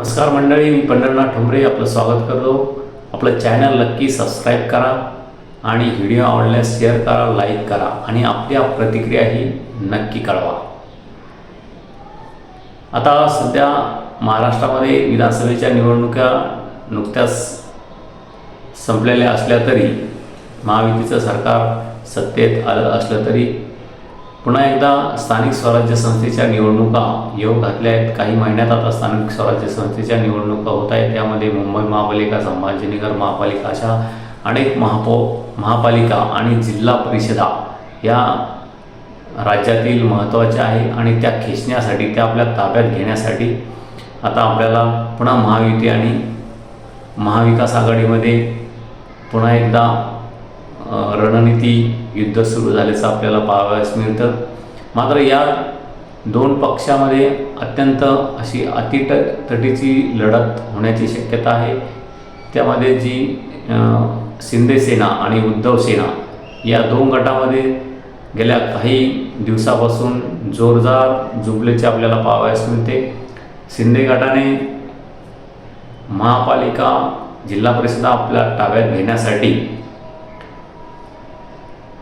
नमस्कार मंडळी मी पंढरनाथ ठोंबरे आपलं स्वागत करतो. आपलं चॅनल नक्की सबस्क्राईब करा आणि व्हिडिओ आवडल्यास शेअर करा लाईक करा आणि आपल्या प्रतिक्रियाही नक्की कळवा. आता सध्या महाराष्ट्रामध्ये विधानसभेच्या निवडणुका नुकत्याच संपलेल्या असल्या तरी महायुतीचं सरकार सत्तेत आलं असलं तरी पुन्हा एकदा स्थानिक स्वराज्य संस्थेच्या निवडणुका येऊ घातल्या आहेत. काही महिन्यात आता स्थानिक स्वराज्य संस्थेच्या निवडणुका होत आहेत. त्यामध्ये मुंबई महापालिका संभाजीनगर महापालिका अशा अनेक महापौ महापालिका आणि जिल्हा परिषदा या राज्यातील महत्त्वाच्या आहे आणि त्या खेचण्यासाठी त्या आपल्या ताब्यात घेण्यासाठी आता आपल्याला पुन्हा महायुती आणि महाविकास आघाडीमध्ये पुन्हा एकदा रणनीती युद्ध सुरू झाल्याचं आपल्याला पाहावयास मिळतं. मात्र या दोन पक्षामध्ये अत्यंत अशी अतिट तटीची लढत होण्याची शक्यता आहे. त्यामध्ये जी शिंदे सेना आणि उद्धव सेना या दोन गटामध्ये गेल्या काही दिवसापासून जोरदार जुबलेचे आपल्याला पाहावयास मिळते. शिंदे गटाने महापालिका जिल्हा परिषदा आपल्या ताब्यात घेण्यासाठी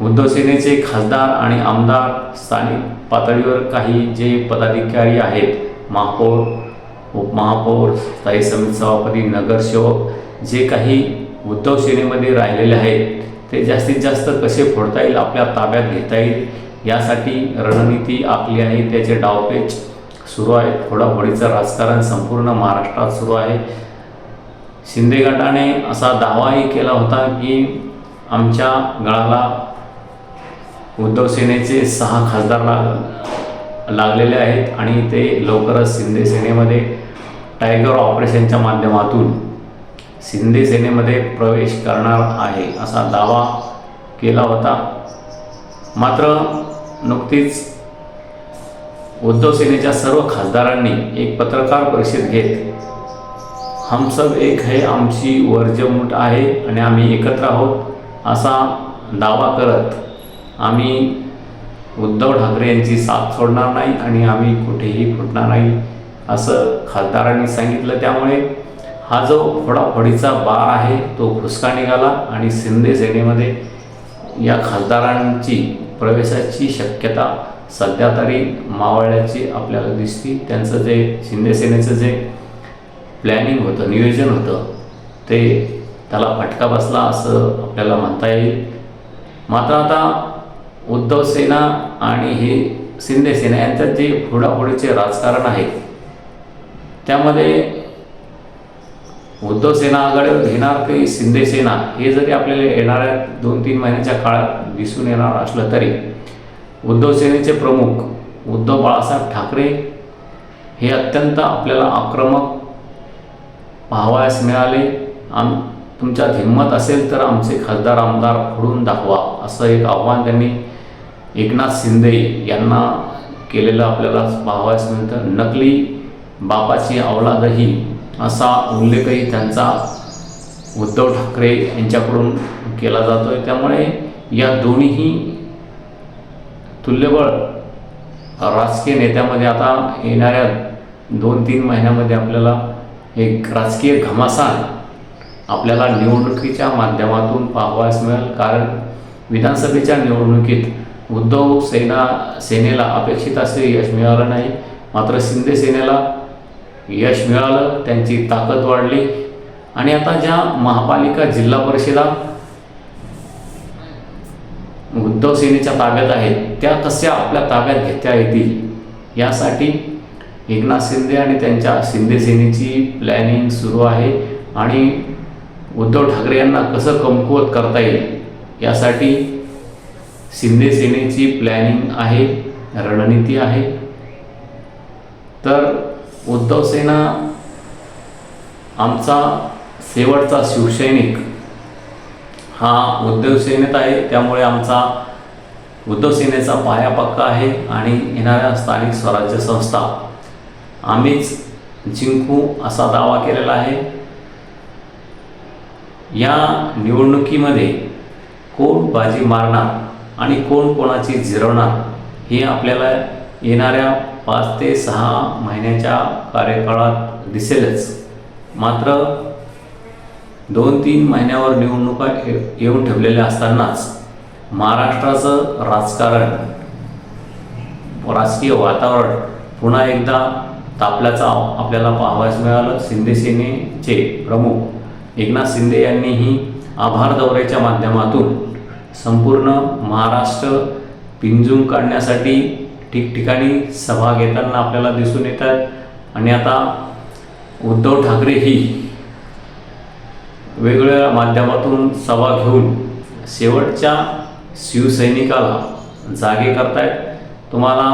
उद्धव सेनेचे खासदार आणि आमदार स्थानिक पातळीवर काही जे पदाधिकारी आहेत महापौर उपमहापौर स्थायी समिती सभापती नगरसेवक जे काही उद्धव सेनेमध्ये राहिलेले आहेत ते जास्तीत जास्त कसे फोडता येईल आपल्या ताब्यात घेता येईल यासाठी रणनीती आखली आहे त्याचे डावपेच सुरू आहे फोडाफोडीचं राजकारण संपूर्ण महाराष्ट्रात सुरू आहे. शिंदे गटाने असा दावाही केला होता की आमच्या गळाला उद्धव सेनेचे सहा खासदार लाग लागलेले आहेत आणि ते लवकरच शिंदे सेनेमध्ये टायगर ऑपरेशनच्या माध्यमातून शिंदे सेनेमध्ये प्रवेश करणार आहे असा दावा केला होता. मात्र नुकतीच उद्धव सेनेच्या सर्व खासदारांनी एक पत्रकार परिषद घेत हम सब एक है आमची वर्जमूट आहे आणि आम्ही एकत्र आहोत असा दावा करत आम्ही उद्धव ठाकरे यांची साथ सोडणार नाही आणि आम्ही कुठेही फुटणार नाही असं खासदारांनी सांगितलं. त्यामुळे हा जो फोडाफोडीचा बार आहे तो फुसका निघाला आणि शिंदे सेनेमध्ये या खासदारांची प्रवेशाची शक्यता सध्या तरी मावळल्याची आपल्याला दिसती. त्यांचं जे शिंदे सेनेचं जे प्लॅनिंग होतं नियोजन होतं ते त्याला फटका बसला असं आपल्याला म्हणता येईल. मात्र आता उद्धव सेना आणि हे शिंदे सेना यांच्यात जे फोडाफोडीचे राजकारण आहे त्यामध्ये उद्धव सेना आघाडीवर घेणार की शिंदे सेना हे जरी आपल्याला येणाऱ्या दोन तीन महिन्याच्या काळात दिसून येणार असलं तरी उद्धव सेनेचे प्रमुख उद्धव बाळासाहेब ठाकरे हे अत्यंत आपल्याला आक्रमक पाहावयास मिळाले. आम तुमच्यात हिंमत असेल तर आमचे खासदार आमदार फोडून दाखवा असं एक आव्हान त्यांनी एकनाथ शिंदे यांना केलेलं आपल्याला पाहावयास मिळतं नकली बापाची औलादही असा उल्लेखही त्यांचा उद्धव ठाकरे यांच्याकडून केला जातो आहे त्यामुळे या दोन्हीही तुल्यबळ राजकीय नेत्यामध्ये आता येणाऱ्या दोन तीन महिन्यामध्ये आपल्याला एक राजकीय घमासान आपल्याला निवडणुकीच्या माध्यमातून पाहावयास मिळेल. कारण विधानसभेच्या निवडणुकीत उद्धव सेना सेनेला अपेक्षित असे यश मिळालं नाही. मात्र शिंदे सेनेला यश मिळालं त्यांची ताकद वाढली. आणि आता ज्या महापालिका जिल्हा परिषदा उद्धव सेनेच्या ताब्यात आहेत त्या कशा आपल्या ताब्यात घेता येतील? यासाठी एकनाथ शिंदे आणि त्यांच्या शिंदे सेनेची प्लॅनिंग सुरू आहे. आणि उद्धव ठाकरे यांना कसं कमकुवत करता येईल? यासाठी शिंदे सेनेची प्लॅनिंग आहे रणनीती आहे. तर उद्धव सेना आमचा शेवटचा शिवसैनिक हा उद्धव सेनेत आहे. त्यामुळे आमचा उद्धव सेनेचा पाया पक्का आहे आणि येणाऱ्या स्थानिक स्वराज्य संस्था आम्हीच जिंकू असा दावा केलेला आहे. या निवडणुकीमध्ये कोण बाजी मारणार? आणि कोण कोणाची झिरवणार हे आपल्याला येणाऱ्या पाच ते सहा महिन्याच्या कार्यकाळात दिसेलच. मात्र दोन तीन महिन्यावर निवडणुका ये- येऊन ठेवलेल्या असतानाच महाराष्ट्राचं राजकारण राजकीय वातावरण पुन्हा एकदा तापल्याचं आपल्याला पाहावयास मिळालं. शिंदे सेनेचे प्रमुख एकनाथ शिंदे यांनीही आभार दौऱ्याच्या माध्यमातून संपूर्ण महाराष्ट्र पिंजून काढण्यासाठी ठिकठिकाणी सभा घेताना आपल्याला दिसून येतात. आणि आता उद्धव ठाकरेही वेगवेगळ्या माध्यमातून सभा घेऊन शेवटच्या शिवसैनिकाला जागे करतायत. तुम्हाला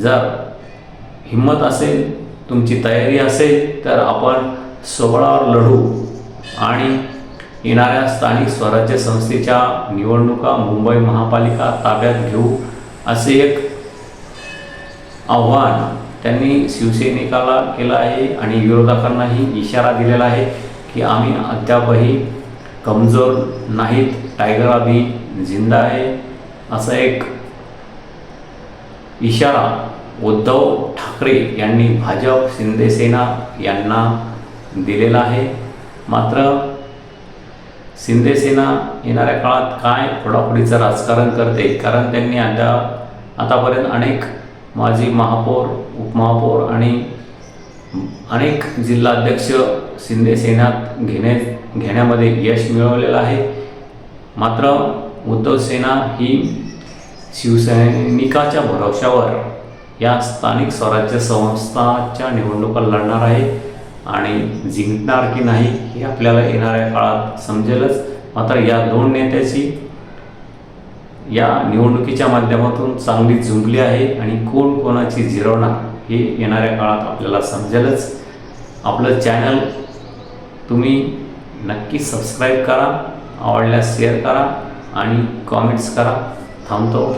जर हिंमत असेल तुमची तयारी असेल तर आपण सोहळावर लढू आणि येणाऱ्या स्थानिक स्वराज्य संस्थेच्या निवडणुका मुंबई महापालिका ताब्यात घेऊ असे एक आव्हान त्यांनी शिवसैनिकाला केलं आहे आणि विरोधकांनाही इशारा दिलेला आहे की आम्ही अद्यापही कमजोर नाहीत टायगर अभी जिंदा आहे असा एक इशारा उद्धव ठाकरे यांनी भाजप शिंदेसेना यांना दिलेला आहे. मात्र शिंदेसेना येणाऱ्या काळात काय फोडाफोडीचं राजकारण करते? कारण त्यांनी आता आतापर्यंत अनेक माजी महापौर उपमहापौर आणि अनेक जिल्हाध्यक्ष शिंदे सेनात घेणे घेण्यामध्ये यश मिळवलेलं आहे. मात्र उद्धव सेना ही शिवसैनिकाच्या भरोशावर या स्थानिक स्वराज्य संस्थाच्या निवडणुका लढणार आहे. आणि जिंकणार की नाही हे आपल्याला येणाऱ्या काळात समजेलच. मात्र या दोन नेत्याची या निवडणुकीच्या माध्यमातून चांगली झुंकली आहे आणि कोण कोणाची जिरवणार हे येणाऱ्या काळात आपल्याला समजेलच. आपलं चॅनल तुम्ही नक्की सबस्क्राईब करा आवडल्यास शेअर करा आणि कॉमेंट्स करा. थांबतो.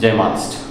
जय महाराष्ट्र.